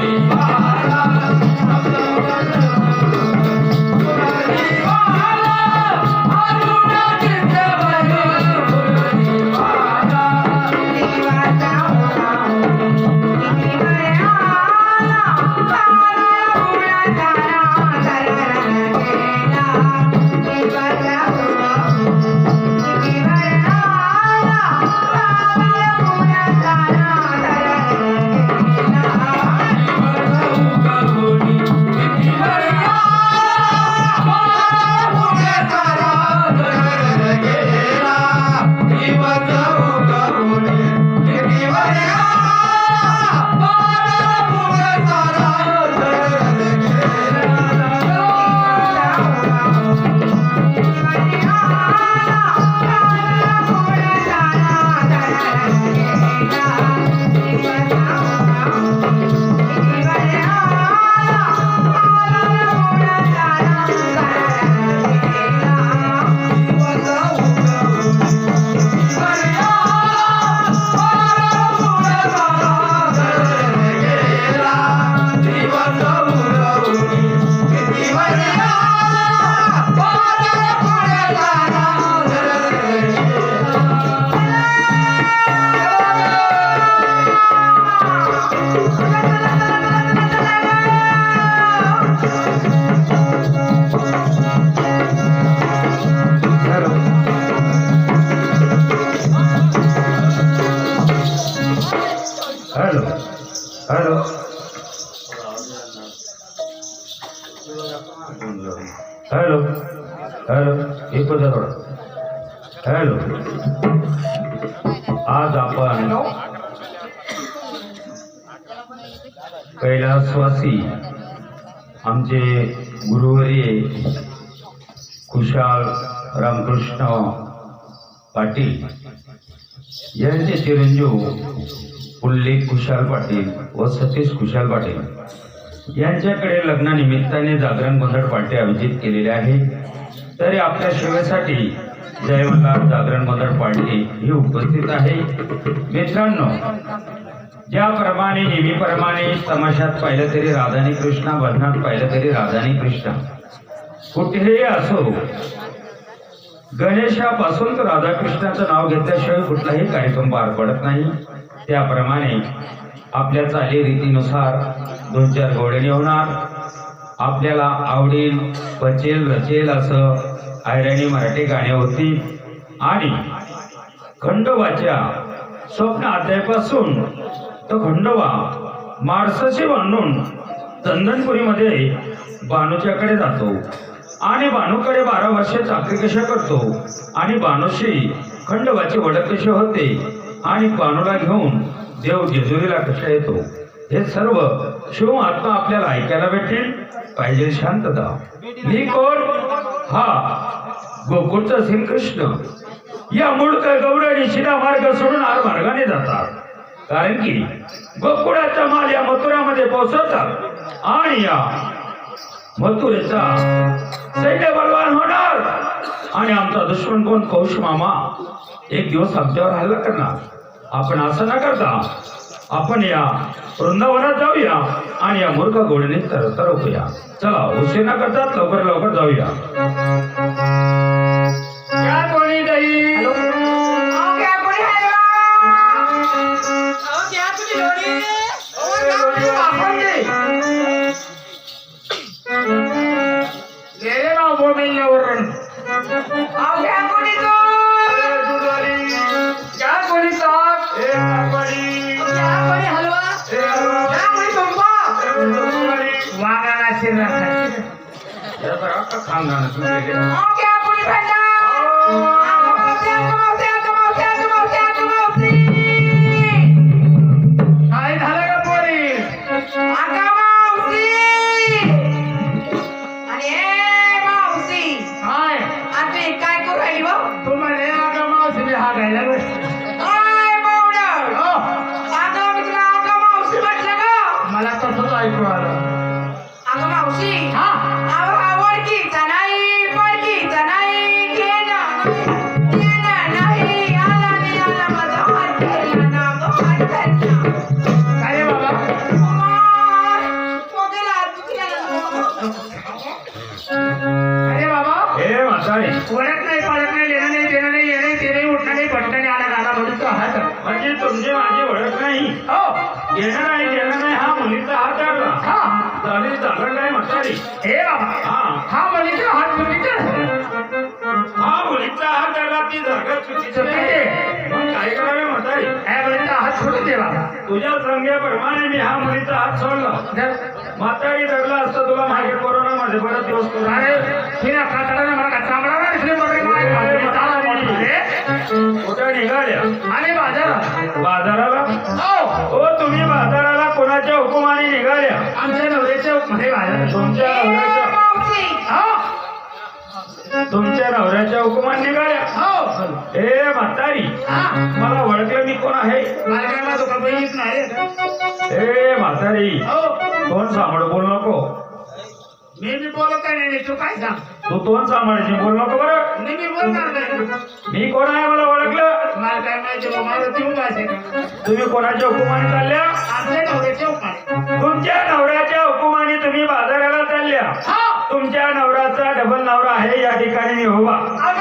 Hello hello. Hello. एक थोडा hello. आज आपण कैलासवासी आमचे गुरुवर्य खुशाल रामकृष्ण पाटील. यांचे चिरंजीव पुल्ले खुशाल पाटील व सतीश खुशाल पाटील. यांच्याकडे लग्नानिमित्ताने जागरण गोंधळ पार्टी आयोजित केलेले आहे. तरी आपल्या सेवेसाठी जयवल्लाभ जागरण गोंधळ पार्टी ही उपस्थित आहे. मित्रांनो ज्याप्रमाणे नेहमीप्रमाणे तमाशात पाहिलं तरी राधानी कृष्णा भजनात पाहिलं तरी राधानी कृष्णा. कुठेही असो गणेशापासून तर राधाकृष्णाचं नाव घेतल्याशिवाय कुठलाही कार्यक्रम पार पडत नाही. त्याप्रमाणे आपल्या चालीरीतीनुसार दोन चार घोडणी होणार आपल्याला आवडेल पचेल रचेल असं आयराणी मराठी गाणी होती. आणि खंडोबाच्या स्वप्न अध्यायापासून तो खंडोबा माणसाशी बांधून चंदनपुरीमध्ये बानूच्याकडे जातो. आणि बानूकडे बारा वर्ष चाकरी कशा करतो? आणि बानूशी खंडोबाची वडक कसे होते? आणि बानूला घेऊन देव जेजुरीला कसा येतो? हे सर्व शिव आत्मा आपल्याला ऐकायला भेटेल. पाहिजे शांतता. मी कोण? हा गोकुळचा श्रीकृष्ण. या मूळ गौड आणि मार्ग सोडून आर मार्गाने जातात. कारण की गोकुळाचा माल या मथुरामध्ये पोहोचवतात. आणि या मथुरेचा सैन्य बलवान होणार. आणि आमचा दुश्मन कोण? कौश मामा. एक दिवस आमच्यावर हल्ला करणार. आपण असं न करता आपण या वृंदावनात जाऊया आणि या मूर्ख घोडीने तर तरवूया चला उशीर न करतात लवकर लवकर जाऊया. क्या कोणी শুনে येणार नाही देणार नाही हा मुलीचा हात धरला हा. चालेल झालं काय म्हातारी. हे बाबा हा. हा मुलीचा हात मुलीचा. हा मुलीचा हात धरला ती जागा चुकीची चुकीची. आहे. मग काय करावे म्हातारी? या मुलीचा हात सोडून दे बाबा तुझ्या सांगण्याप्रमाणे मी हा मुलीचा हात सोडला. म्हातारी धरला असतं तुला मागे कोरोना मध्ये बरं दिवस करून. अरे हिने कातडाने मला का चांगला ना दिसले बोलले. कुठे निघाल्या? आणि बाजारात? बाजाराला तुमच्या नवऱ्याच्या हो. तुमच्या नवऱ्याच्या हुकुमाने निघाल्या. हो. ए म्हातारी. हा. मला ओळखलं मी कोण आहे? नाही. ए म्हातारी. हो. तोंड सांभाळ बोल नको. मी बी बोलत नाही तू काय सांग? तू तोंड सांभाळायची बोल नको बरं. मी बी बोलणार नाही. मी कोण आहे मला ओळखलं मला काय माहिती माझं तुम्ही कोणाच्या हुकुमाने चालल्या? आमच्या नवऱ्याच्या उपाय तुमच्या नवऱ्याच्या हुकुमाने तुम्ही बाजाराला चालल्या. हा. तुमच्या नवऱ्याचा डबल नवरा आहे या ठिकाणी आता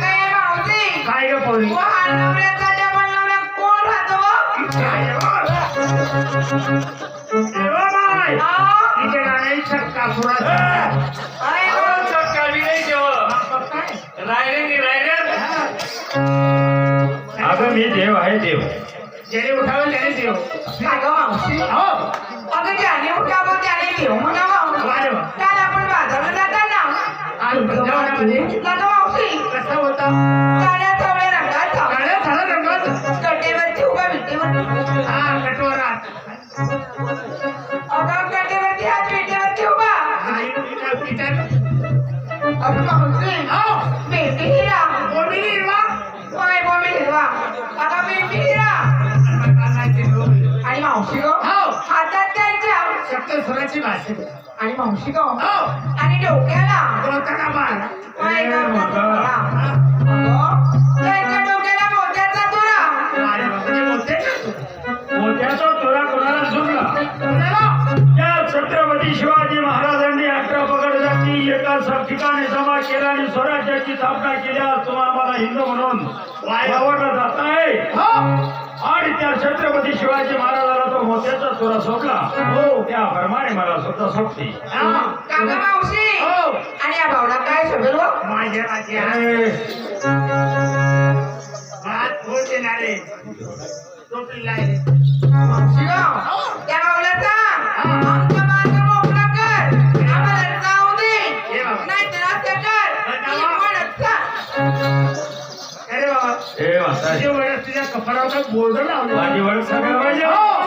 काय मावशी काय ग पोरी. अगं मी देव आहे देव. ज्याने उठावे त्याने देव अगं मावशी हो अगं ज्याने उठावं त्याने देव म्हणावं अरे वा. काल आपण बाजारला जाताना आज जेवणामध्ये अगं मावशी आणि मावशी गो हो? आणि डोक्याला. काय. हा. डोक्याला मोत्याचा तुरा. मोत्याचा तुरा कोणाला छत्रपती शिवाजी महाराजांनी अठरा पगड जाती एका ठिकाणी जमा केला आणि स्वराज्याची स्थापना केली. आज तुम्हाला मला हिंदू म्हणून वावरलं जात आहे. हो. आणि त्या छत्रपती शिवाजी महाराजाला तो मोत्याचा तुरा सोडला हो त्याप्रमाणे मला सुद्धा सोडते हा. काका मावशी हो आणि या भावना काय शोधल व? माझ्या माझ्या ए, भात होत येणारे टोपली लायले मावशी गो त्या भावनाचा आमच्या मागं मोकळा कर आम्हाला जाऊ दे ये बाबा. नाहीतर असं कर बाबा.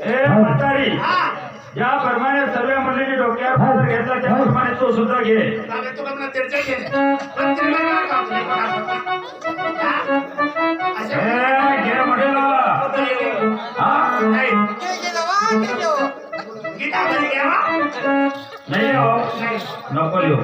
ए म्हातारी हा. ज्याप्रमाणे सर्व मुलींनी डोक्यावर पदर घेतला त्याप्रमाणे तो सुद्धा घे घे. हा. म्हटलं हा नाही. हा. नाही हो नाही. नको लिहू